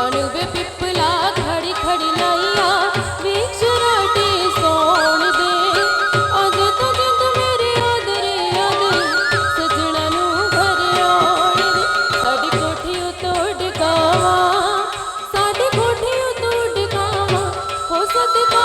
ਕਾਨੂੰ ਵੇ ਪਿੱਪਲਾ ਖੜੀ ਖੜੀ ਲਾਈਆ, ਵਿੱਚ ਰੋਟੀ ਸੌਣ ਦੇ। ਅਗ ਤੋਂ ਜਿੰਦ ਮੇਰੇ ਆਦਰੇ ਆਦਰੇ ਸਜਣਾ ਨੂੰ ਘਰ ਆਉਣ ਦੇ। ਸਾਡੀ ਕੋਠੀ ਉਤੋਂ ਡਕਾਵਾ, ਸਾਡੀ ਕੋਠੀ ਉਤੋਂ ਡਕਾਵਾ, ਹੋ ਸਦਕਾ